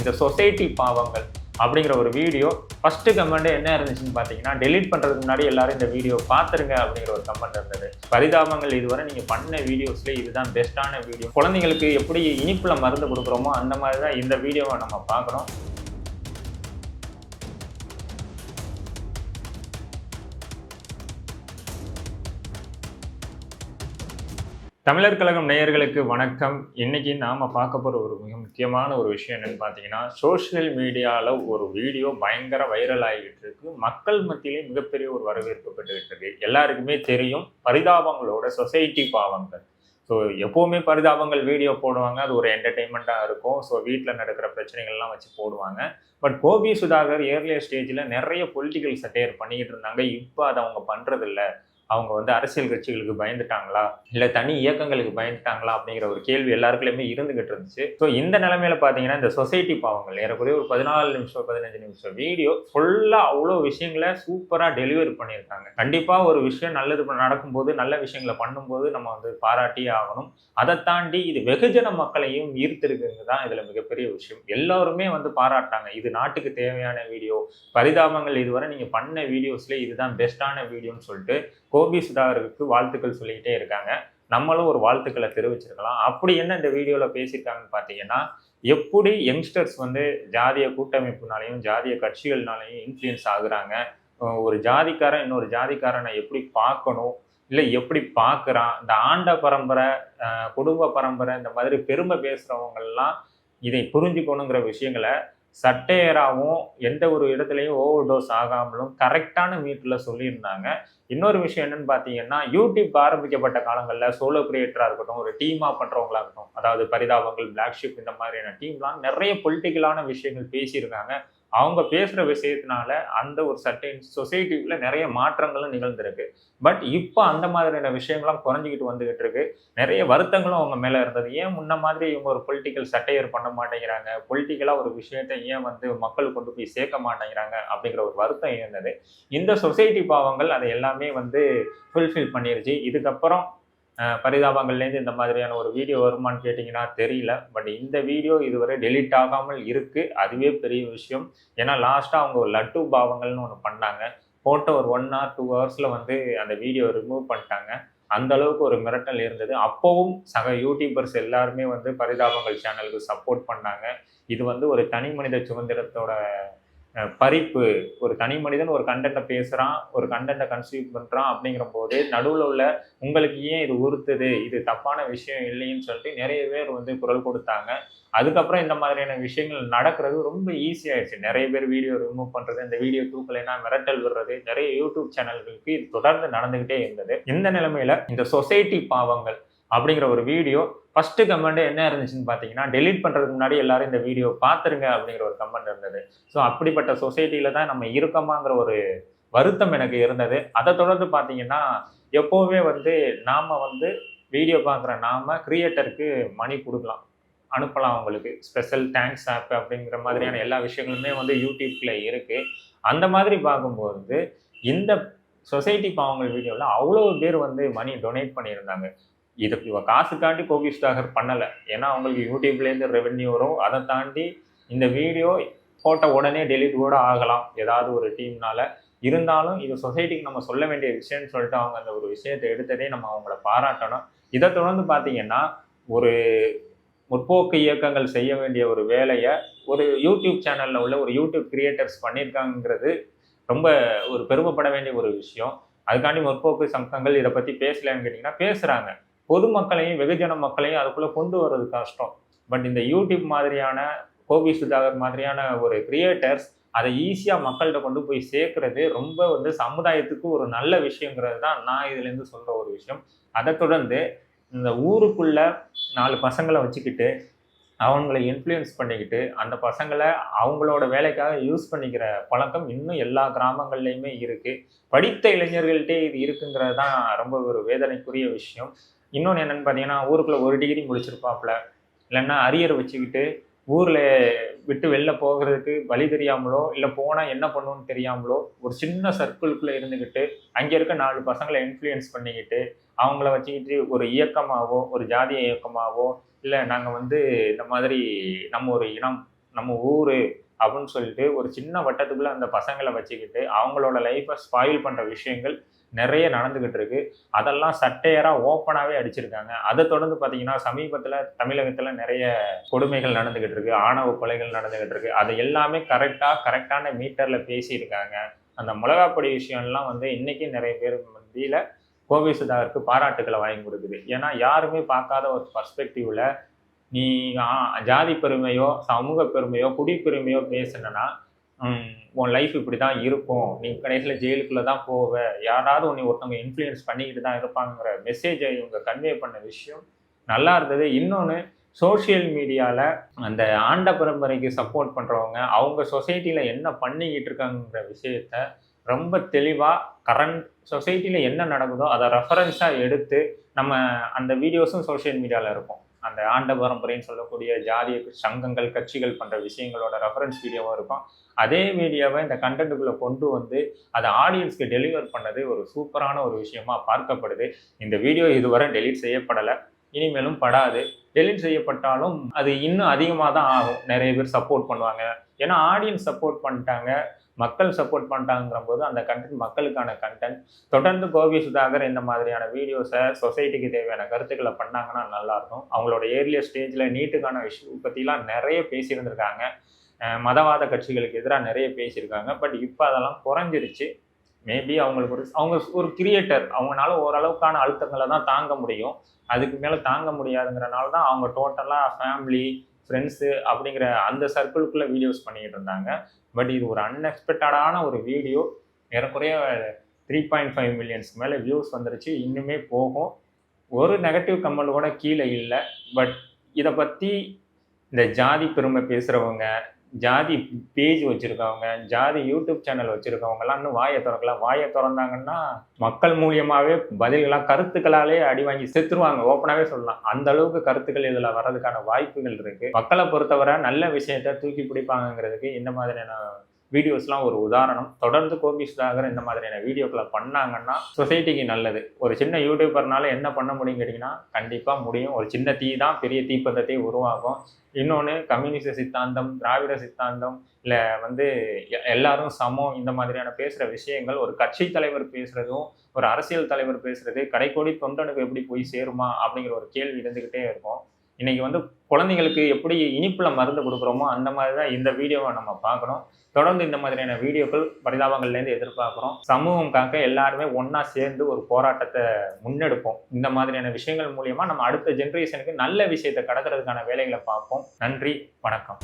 இந்த சொசைட்டி பாவங்கள் அப்படிங்கிற ஒரு வீடியோ ஃபஸ்ட்டு கமெண்ட் என்ன இருந்துச்சுன்னு பார்த்தீங்கன்னா டெலீட் பண்ணுறதுக்கு முன்னாடி எல்லாரும் இந்த வீடியோ பார்த்துருங்க அப்படிங்கிற ஒரு கமெண்ட் இருந்தது. பரிதாபங்கள் இதுவரை நீங்கள் பண்ண வீடியோஸ்ல இதுதான் பெஸ்ட்டான வீடியோ குழந்தைங்களுக்கு எப்படி இனிப்பில் மருந்து கொடுக்குறோமோ அந்த மாதிரி தான் இந்த வீடியோவை நம்ம பார்க்கணும். தமிழர் கழகம் நேயர்களுக்கு வணக்கம். இன்னைக்கு நாம் பார்க்க போகிற ஒரு மிக முக்கியமான ஒரு விஷயம் என்னன்னு பார்த்தீங்கன்னா சோஷியல் மீடியாவில் ஒரு வீடியோ பயங்கர வைரல் ஆகிட்டு இருக்கு. மக்கள் மத்தியிலே மிகப்பெரிய ஒரு வரவேற்பு பெற்றுக்கிட்டு இருக்கு எல்லாருக்குமே தெரியும் பரிதாபங்களோட சொசைட்டி பாவங்கள். ஸோ எப்போவுமே பரிதாபங்கள் வீடியோ போடுவாங்க. அது ஒரு என்டர்டெயின்மெண்ட்டாக இருக்கும். ஸோ வீட்டில் நடக்கிற பிரச்சனைகள்லாம் வச்சு போடுவாங்க. பட் கோபி சுதாகர் ஏர்லியர் ஸ்டேஜில் நிறைய பொலிட்டிக்கல் சட்டையர் பண்ணிக்கிட்டு இருந்தாங்க. இப்போ அதை அவங்க பண்ணுறதில்ல அவங்க வந்து அரசியல் கட்சிகளுக்கு பயந்துட்டாங்களா? இல்லை தனி இயக்கங்களுக்கு பயந்துட்டாங்களா? அப்படிங்கிற ஒரு கேள்வி எல்லாருக்குள்ளயுமே இருந்துகிட்டு இருந்துச்சு. ஸோ இந்த நிலைமையில பார்த்தீங்கன்னா இந்த சொசைட்டி பாவங்கள் ஏறக்குறைய ஒரு பதினாலு நிமிஷம் பதினஞ்சு நிமிஷம் வீடியோ ஃபுல்லாக அவ்வளோ விஷயங்களை சூப்பராக டெலிவரி பண்ணியிருக்காங்க. கண்டிப்பாக ஒரு விஷயம் நல்லது நடக்கும்போது நல்ல விஷயங்களை பண்ணும்போது நம்ம வந்து பாராட்டியே ஆகணும். அதை தாண்டி இது வெகுஜன மக்களையும் ஈர்த்திருக்குங்க தான் இதில் மிகப்பெரிய விஷயம். எல்லாருமே வந்து பாராட்டாங்க இது நாட்டுக்கு தேவையான வீடியோ. பரிதாபங்கள் இதுவரை நீங்கள் பண்ண வீடியோஸ்ல இதுதான் பெஸ்ட்டான வீடியோன்னு சொல்லிட்டு கோபி சுதாகருக்கு வாழ்த்துக்கள் சொல்லிக்கிட்டே இருக்காங்க. நம்மளும் ஒரு வாழ்த்துக்களை தெரிவிச்சிருக்கலாம். அப்படி என்ன இந்த வீடியோவில் பேசியிருக்காங்கன்னு பார்த்தீங்கன்னா எப்படி யங்ஸ்டர்ஸ் வந்து ஜாதிய கூட்டமைப்புனாலையும் ஜாதிய கட்சிகள்னாலையும் இன்ஃப்ளூயன்ஸ் ஆகுறாங்க. ஒரு ஜாதிக்காரன் இன்னொரு ஜாதிக்காரனை எப்படி பார்க்கணும்? இல்லை எப்படி பார்க்குறான்? இந்த ஆண்ட பரம்பரை குடும்ப பரம்பரை இந்த மாதிரி பெருமை பேசுகிறவங்கெல்லாம் இதை புரிஞ்சுக்கணுங்கிற விஷயங்களை சட்டையராகவும் எந்த ஒரு இடத்துலையும் ஓவர் டோஸ் ஆகாமலும் கரெக்டான மீட்டில் சொல்லியிருந்தாங்க. இன்னொரு விஷயம் என்னன்னு பார்த்தீங்கன்னா யூடியூப் ஆரம்பிக்கப்பட்ட காலங்களில் சோலோ கிரியேட்டராக இருக்கட்டும் ஒரு டீமாக பண்ணுறவங்களா இருக்கட்டும் அதாவது பரிதாபங்கள் பிளாக் ஷிப் இந்த மாதிரியான டீம்லாம் நிறைய பொலிட்டிக்கலான விஷயங்கள் பேசியிருக்காங்க. அவங்க பேசுகிற விஷயத்தினால அந்த ஒரு சர்டைன் சொசைட்டியில் நிறைய மாற்றங்களும் நிகழ்ந்திருக்கு. பட் இப்போ அந்த மாதிரியான விஷயங்கள்லாம் குறைஞ்சிக்கிட்டு வந்துகிட்டு இருக்கு. நிறைய வருத்தங்களும் அவங்க மேலே இருந்தது. ஏன் முன்ன மாதிரி இவங்க ஒரு பொலிட்டிக்கல் சட்டையர் பண்ண மாட்டேங்கிறாங்க? பொலிட்டிக்கலாக ஒரு விஷயத்தை ஏன் வந்து மக்கள் கொண்டு போய் சேர்க்க மாட்டேங்கிறாங்க? அப்படிங்கிற ஒரு வருத்தம் இருந்தது. இந்த சொசைட்டி பாவங்கள் அதை எல்லாமே வந்து ஃபுல்ஃபில் பண்ணிருச்சு. இதுக்கப்புறம் பரிதாபங்கள்லேருந்து இந்த மாதிரியான ஒரு வீடியோ வருமான்னு கேட்டிங்கன்னா தெரியல. பட் இந்த வீடியோ இதுவரை டெலீட் ஆகாமல் இருக்குது அதுவே பெரிய விஷயம். ஏன்னா லாஸ்ட்டாக அவங்க ஒரு லட்டு பாவங்கள்னு ஒன்று பண்ணாங்க. போட்ட ஒரு ஒன் ஆர் டூ ஹவர்ஸில் வந்து அந்த வீடியோ ரிமூவ் பண்ணிட்டாங்க. அந்த அளவுக்கு ஒரு மிரட்டல் இருந்தது. அப்போவும் சக யூடியூபர்ஸ் எல்லாருமே வந்து பரிதாபங்கள் சேனலுக்கு சப்போர்ட் பண்ணாங்க. இது வந்து ஒரு தனி மனித சுதந்திரத்தோட பறிப்பு. ஒரு தனி மனிதன் ஒரு கண்டென்ட்டை பேசுகிறான் ஒரு கண்டென்ட்டை கன்சியூம் பண்ணுறான் அப்படிங்கிற போது நடுவில் உள்ள உங்களுக்கு ஏன் இது உறுத்துது? இது தப்பான விஷயம் இல்லைன்னு சொல்லிட்டு நிறைய பேர் வந்து குரல் கொடுத்தாங்க. அதுக்கப்புறம் இந்த மாதிரியான விஷயங்கள் நடக்கிறது ரொம்ப ஈஸியாகிடுச்சு ஆயிடுச்சு. நிறைய பேர் வீடியோ ரிமூவ் பண்ணுறது இந்த வீடியோ தூக்கலைன்னா மிரட்டல் விடுறது நிறைய யூடியூப் சேனல்களுக்கு இது தொடர்ந்து நடந்துக்கிட்டே இருந்தது. இந்த நிலைமையில் இந்த சொசைட்டி பாவங்கள் அப்படிங்கிற ஒரு வீடியோ. ஃபஸ்ட்டு கமெண்ட் என்ன இருந்துச்சுன்னு பார்த்தீங்கன்னா டெலீட் பண்ணுறதுக்கு முன்னாடி எல்லாரும் இந்த வீடியோ பார்த்துருங்க அப்படிங்கிற ஒரு கமெண்ட் இருந்தது. ஸோ அப்படிப்பட்ட சொசைட்டியில் தான் நம்ம இருக்கமாங்கிற ஒரு வருத்தம் எனக்கு இருந்தது. அதை தொடர்ந்து பார்த்தீங்கன்னா எப்போவுமே வந்து நாம் வந்து வீடியோ பார்க்குற நாம் கிரியேட்டருக்கு மணி கொடுக்கலாம். அனுப்பலாம் அவங்களுக்கு. ஸ்பெஷல் தேங்க்ஸ் ஆப் அப்படிங்கிற மாதிரியான எல்லா விஷயங்களுமே வந்து யூடியூப்பில் இருக்குது அந்த மாதிரி பார்க்கும்போது இந்த சொசைட்டி பாவங்கள் வீடியோவில் அவ்வளோ பேர் வந்து மணி டொனேட் பண்ணியிருந்தாங்க. இது இவன் காசுக்காண்டி கோபி சுதாகர் பண்ணலை. ஏன்னா அவங்களுக்கு யூடியூப்லேருந்து ரெவென்யூ வரும். அதை தாண்டி இந்த வீடியோ போட்ட உடனே டெலிட் கூட ஆகலாம். ஏதாவது ஒரு டீம்னால இருந்தாலும் இது சொசைட்டிக்கு நம்ம சொல்ல வேண்டிய விஷயம்னு சொல்லிட்டு அவங்க அந்த ஒரு விஷயத்தை எடுத்ததே நம்ம அவங்கள பாராட்டணும். இதை தொடர்ந்து பார்த்தீங்கன்னா ஒரு முற்போக்கு இயக்கங்கள் செய்ய வேண்டிய ஒரு வேலையை ஒரு யூடியூப் சேனலில் உள்ள ஒரு யூடியூப் கிரியேட்டர்ஸ் பண்ணியிருக்காங்கிறது ரொம்ப ஒரு பெருமைப்பட வேண்டிய ஒரு விஷயம். அதுக்காண்டி முற்போக்கு சங்கங்கள் இதை பற்றி பேசலைன்னு கேட்டிங்கன்னா பேசுகிறாங்க பொதுமக்களையும் வெகுஜன மக்களையும் அதுக்குள்ளே கொண்டு வர்றது கஷ்டம். பட் இந்த யூடியூப் மாதிரியான கோபி சுதாகர் மாதிரியான ஒரு கிரியேட்டர்ஸ் அதை ஈஸியாக மக்கள்கிட்ட கொண்டு போய் சேர்க்கறது ரொம்ப வந்து சமுதாயத்துக்கு ஒரு நல்ல விஷயங்கிறது தான் நான் இதுலேருந்து சொல்கிற ஒரு விஷயம். அதை தொடர்ந்து இந்த ஊருக்குள்ள நாலு பசங்களை வச்சுக்கிட்டு அவங்களை இன்ஃப்ளூயன்ஸ் பண்ணிக்கிட்டு அந்த பசங்களை அவங்களோட வேலைக்காக யூஸ் பண்ணிக்கிற பழக்கம் இன்னும் எல்லா கிராமங்கள்லையுமே இருக்குது படித்த இளைஞர்கள்ட்டே இது இருக்குங்கிறது தான் ரொம்ப ஒரு வேதனைக்குரிய விஷயம். இன்னொன்று என்னென்னு பார்த்தீங்கன்னா ஊருக்குள்ளே ஒரு டிகிரி முடிச்சிருப்பாப்புல. இல்லைன்னா அரியர் வச்சுக்கிட்டு ஊரில் விட்டு வெளில போகிறதுக்கு வழி தெரியாமலோ இல்லை போனால் என்ன பண்ணுன்னு தெரியாமலோ ஒரு சின்ன சர்க்கிள்குள்ளே இருந்துக்கிட்டு அங்கே இருக்க நாலு பசங்களை இன்ஃப்ளூயன்ஸ் பண்ணிக்கிட்டு அவங்கள வச்சுக்கிட்டு ஒரு இயக்கமாகவோ ஒரு ஜாதிய இயக்கமாகவோ இல்லை நாங்கள் வந்து இந்த மாதிரி நம்ம ஒரு இனம் நம்ம ஊர் அப்படின்னு சொல்லிட்டு ஒரு சின்ன வட்டத்துக்குள்ள அந்த பசங்களை வச்சுக்கிட்டு அவங்களோட லைஃப்பை ஸ்பாயில் பண்ற விஷயங்கள் நிறைய நடந்துகிட்டு இருக்கு. அதெல்லாம் சட்டையராக ஓப்பனாகவே அடிச்சிருக்காங்க. அதை தொடர்ந்து பார்த்தீங்கன்னா சமீபத்தில் தமிழகத்தில் நிறைய கொடுமைகள் நடந்துகிட்டு இருக்கு. ஆணவ கொலைகள் நடந்துகிட்டு இருக்கு. அது எல்லாமே கரெக்டாக கரெக்டான மீட்டரில் பேசியிருக்காங்க. அந்த மிளகாப்பொடி விஷயம்லாம் வந்து இன்னைக்கு நிறைய பேர் மத்தியில் கோவை சுதாகருக்கு பாராட்டுகளை வாங்கி கொடுக்குது. ஏன்னா யாருமே பார்க்காத ஒரு பர்ஸ்பெக்டிவ்ல நீ ஜாதி பெருமையோ சமூக பெருமையோ குடிப்பெருமையோ பேசுனனா உன் லைஃப் இப்படி தான் இருக்கும். நீ கடைசியில் ஜெயிலுக்குள்ளே தான் போவ. யாராவது உன்னை ஒருத்தவங்க இன்ஃப்ளூயன்ஸ் பண்ணிக்கிட்டு தான் இருப்பாங்கிற மெசேஜை இவங்க கன்வே பண்ண விஷயம் நல்லா இருந்தது. இன்னொன்று சோஷியல் மீடியாவில் அந்த ஆண்ட பரம்பரைக்கு சப்போர்ட் பண்ணுறவங்க அவங்க சொசைட்டியில் என்ன பண்ணிக்கிட்டு இருக்காங்கிற விஷயத்த ரொம்ப தெளிவாக கரண்ட் சொசைட்டியில் என்ன நடக்குதோ அதை ரெஃபரன்ஸாக எடுத்து நம்ம அந்த வீடியோஸும் சோஷியல் மீடியாவில் இருக்கும். அந்த ஆண்ட பரம்பரைன்னு சொல்லக்கூடிய ஜாதிய சங்கங்கள் கட்சிகள் பண்ணுற விஷயங்களோட ரெஃபரன்ஸ் வீடியோவும் இருக்கும். அதே வீடியோவை இந்த கண்டென்ட்டுக்குள்ளே கொண்டு வந்து அதை ஆடியன்ஸ்க்கு டெலிவர் பண்ணது ஒரு சூப்பரான ஒரு விஷயமா பார்க்கப்படுது. இந்த வீடியோ இதுவரை டெலீட் செய்யப்படலை. இனிமேலும் படாது. டெலீட் செய்யப்பட்டாலும் அது இன்னும் அதிகமாக தான் ஆகும். நிறைய பேர் சப்போர்ட் பண்ணுவாங்க. ஏன்னா ஆடியன்ஸ் சப்போர்ட் பண்ணிட்டாங்க. மக்கள் சப்போர்ட் பண்ணிட்டாங்கிற போது அந்த கண்டென்ட் மக்களுக்கான கண்டென்ட் தொடர்ந்து கோபி சுதாகர் இந்த மாதிரியான வீடியோஸை சொசைட்டிக்கு தேவையான கருத்துக்களை பண்ணாங்கன்னா நல்லாயிருக்கும் அவங்களோட ஏர்லியர் ஸ்டேஜில் நீட்டுக்கான விஷயம் பற்றிலாம் நிறைய பேசியிருந்திருக்காங்க. மதவாத கட்சிகளுக்கு எதிராக நிறைய பேசியிருக்காங்க. பட் இப்போ அதெல்லாம் குறைஞ்சிருச்சு. மேபி அவங்களுக்கு ஒரு அவங்க ஒரு கிரியேட்டர் அவங்களால ஓரளவுக்கான அழுத்தங்களை தான் தாங்க முடியும். அதுக்கு மேலே தாங்க முடியாதுங்கிறனால தான் அவங்க டோட்டலாக ஃபேமிலி ஃப்ரெண்ட்ஸு அப்படிங்கிற அந்த சர்க்கிளுக்குள்ளே வீடியோஸ் பண்ணிக்கிட்டு இருந்தாங்க. பட் இது ஒரு அன்எக்ஸ்பெக்டடான ஒரு வீடியோ ஏறக்குறைய த்ரீ பாயிண்ட் ஃபைவ் மில்லியன்ஸ்க்கு மேலே வியூஸ் வந்துருச்சு. இன்னுமே போகும். ஒரு நெகட்டிவ் கமெண்ட் கூட கீழே இல்லை. பட் இதை பற்றி இந்த ஜாதி பெருமை பேசுகிறவங்க ஜாதி பேஜ் வச்சுருக்கவங்க ஜாதி யூடியூப் சேனல் வச்சுருக்கவங்கலாம் இன்னும் வாயை திறக்கல. வாயை திறந்தாங்கன்னா மக்கள் மூலியமாகவே பதில்களாக கருத்துக்களாலே அடி வாங்கி செத்துருவாங்க. ஓப்பனாகவே சொல்லலாம். அந்த அளவுக்கு கருத்துக்கள் இதில் வர்றதுக்கான வாய்ப்புகள் இருக்குது மக்களை பொறுத்தவரை நல்ல விஷயத்த தூக்கி பிடிப்பாங்கங்கிறதுக்கு இந்த மாதிரியான வீடியோஸ்லாம் ஒரு உதாரணம். தொடர்ந்து கோபி சுதாகர் இந்த மாதிரியான வீடியோக்களை பண்ணாங்கன்னா சொசைட்டிக்கு நல்லது. ஒரு சின்ன யூடியூபர்னால என்ன பண்ண முடியும் கேட்டிங்கன்னா கண்டிப்பாக முடியும். ஒரு சின்ன தீ தான் பெரிய தீப்பந்தத்தை உருவாகும் இன்னொன்று கம்யூனிஸ்ட் சித்தாந்தம் திராவிட சித்தாந்தம் இல்லை வந்து எ- எல்லாரும் சமம் இந்த மாதிரியான பேசுகிற விஷயங்கள் ஒரு கட்சி தலைவர் பேசுகிறதும் ஒரு அரசியல் தலைவர் பேசுகிறது கடைக்கோடி தொண்டனுக்கு எப்படி போய் சேருமா அப்படிங்கிற ஒரு கேள்வி இருந்துக்கிட்டே இருக்கும். இன்னைக்கு வந்து குழந்தைங்களுக்கு எப்படி இனிப்பில் மருந்து கொடுக்குறோமோ அந்த மாதிரி தான் இந்த வீடியோவை நம்ம பார்க்கணும். தொடர்ந்து இந்த மாதிரியான வீடியோக்கள் பரிதாபங்கள்லேருந்து எதிர்பார்க்குறோம். சமூகம் காக்க எல்லாருமே ஒன்றா சேர்ந்து ஒரு போராட்டத்தை முன்னெடுப்போம். இந்த மாதிரியான விஷயங்கள் மூலியமா நம்ம அடுத்த ஜென்ரேஷனுக்கு நல்ல விஷயத்தை கடக்கிறதுக்கான வேலைகளை பார்ப்போம். நன்றி வணக்கம்.